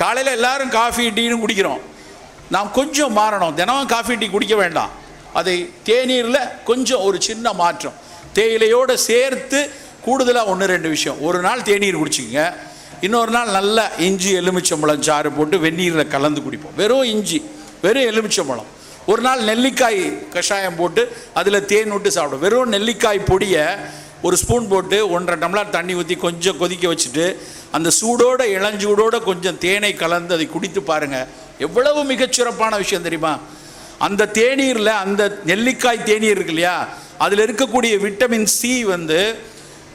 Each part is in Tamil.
காலையில் எல்லாரும் காஃபி டீன்னு குடிக்கிறோம். நாம் கொஞ்சம் மாறணும். தினமும் காஃபி டீ குடிக்க வேண்டாம். அதை தேநீரில் கொஞ்சம் ஒரு சின்ன மாற்றம். தேயிலையோடு சேர்த்து கூடுதலாக ஒன்று ரெண்டு விஷயம். ஒரு நாள் தேநீர் குடிச்சிக்கங்க. இன்னொரு நாள் நல்லா இஞ்சி எலுமிச்சம்பழம் சாறு போட்டு வெந்நீரில் கலந்து குடிப்போம். வெறும் இஞ்சி வெறும் எலுமிச்சம்பழம். ஒரு நாள் நெல்லிக்காய் கஷாயம் போட்டு அதில் தேன் விட்டு சாப்பிடும் வெறும் நெல்லிக்காய் பொடியை ஒரு ஸ்பூன் போட்டு ஒன்றரை டம்ளர் தண்ணி ஊற்றி கொஞ்சம் கொதிக்க வச்சுட்டு அந்த சூடோட இளஞ்சூடோட கொஞ்சம் தேனை கலந்து அதை குடித்து பாருங்கள் எவ்வளவு மிகச்சிறப்பான விஷயம் தெரியுமா? அந்த தேநீரில் அந்த நெல்லிக்காய் தேநீர் இருக்கு இல்லையா? அதில் இருக்கக்கூடிய விட்டமின் சி வந்து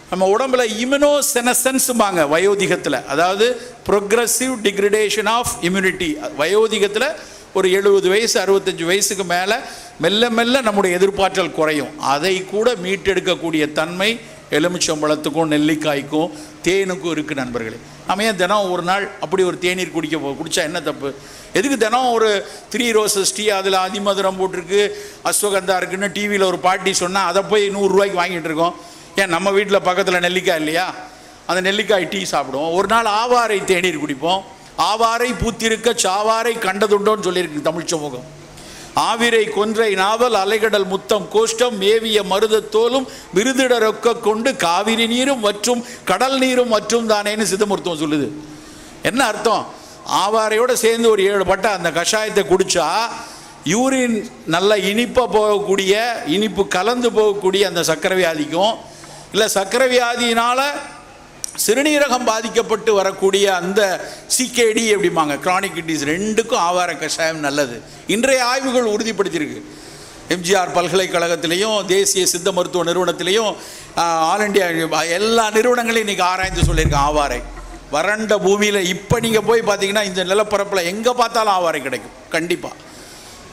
நம்ம உடம்புல இம்யூனோசெனசன்ஸும்பாங்க வயோதிகத்தில். அதாவது ப்ரொக்ரஸிவ் டிக்ரிடேஷன் ஆஃப் இம்யூனிட்டி வயோதிகத்தில் ஒரு எழுபது வயசு அறுபத்தஞ்சு வயசுக்கு மேலே மெல்ல மெல்ல நம்முடைய எதிர்பார்த்தல் குறையும். அதை கூட மீட்டெடுக்கக்கூடிய தன்மை எலுமிச்சம்பழத்துக்கும் நெல்லிக்காய்க்கும் தேனுக்கும் இருக்குது நண்பர்களே. நம்ம ஏன் தினம் ஒரு நாள் அப்படி ஒரு தேநீர் குடிக்க போ குடித்தா என்ன தப்பு? எதுக்கு தினம் ஒரு த்ரீ ரோசஸ் டீ அதில் அதிமதுரம் போட்டிருக்கு அஸ்வகந்தா இருக்குன்னு டிவியில் ஒரு பாட்டி சொன்னால் அதை போய் நூறுரூவாய்க்கு வாங்கிட்டு இருக்கோம். ஏன் நம்ம வீட்டில் பக்கத்தில் நெல்லிக்காய் இல்லையா? அந்த நெல்லிக்காய் டீ சாப்பிடுவோம். ஒரு நாள் ஆவாரை தேநீர் குடிப்போம். ஆவாரை பூத்திருக்க சாவாரை கண்டதுண்டோன்னு சொல்லியிருக்கு தமிழ் சமூகம். ஆவிரை கொன்றை நாவல் அலைகடல் முத்தம் கோஷ்டம் மேவிய மருதத்தோலும் விருதிட ரொக்க கொண்டு காவிரி நீரும் மற்றும் கடல் நீரும் மற்றும் தானேன்னு சித்தமருத்துவம் சொல்லுது. என்ன அர்த்தம்? ஆவாரையோடு சேர்ந்து ஒரு ஏழு பட்டை அந்த கஷாயத்தை குடித்தா யூரின் நல்ல இனிப்பாக போகக்கூடிய இனிப்பு கலந்து போகக்கூடிய அந்த சக்கரை வியாதிக்கும் இல்லை சக்கரை வியாதியினால் சிறுநீரகம் பாதிக்கப்பட்டு வரக்கூடிய அந்த சிகேடி அப்படிம்பாங்க கிரானிக் கிட்னிஸ் ரெண்டுக்கும் ஆவார கஷாயம் நல்லது. இன்றைய ஆய்வுகள் உறுதிப்படுத்தியிருக்கு. எம்ஜிஆர் பல்கலைக்கழகத்திலையும் தேசிய சித்த மருத்துவ நிறுவனத்திலையும் ஆல் இண்டியா எல்லா நிறுவனங்களையும் இன்றைக்கி ஆராய்ந்து சொல்லியிருக்கேன் ஆவாரை. வறண்ட பூமியில் இப்போ நீங்கள் போய் பார்த்தீங்கன்னா இந்த நிலப்பரப்பில் எங்கே பார்த்தாலும் ஆவாரை கிடைக்கும். கண்டிப்பாக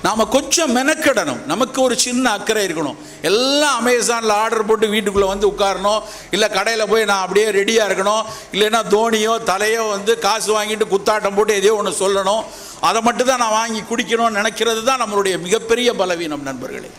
நாம் கொஞ்சம் மெனக்கிடணும். நமக்கு ஒரு சின்ன அக்கறை இருக்கணும். எல்லாம் அமேசானில் ஆர்டர் போட்டு வீட்டுக்குள்ளே வந்து உட்காரணும். இல்லை கடையில் போய் நான் அப்படியே ரெடியாக இருக்கணும். இல்லைன்னா தோனியோ தலையோ வந்து காசு வாங்கிட்டு குத்தாட்டம் போட்டு எதையோ ஒன்று சொல்லணும். அதை மட்டும் தான் நான் வாங்கி குடிக்கணும்னு நினைக்கிறது தான் நம்மளுடைய மிகப்பெரிய பலவீனம் நண்பர்களே.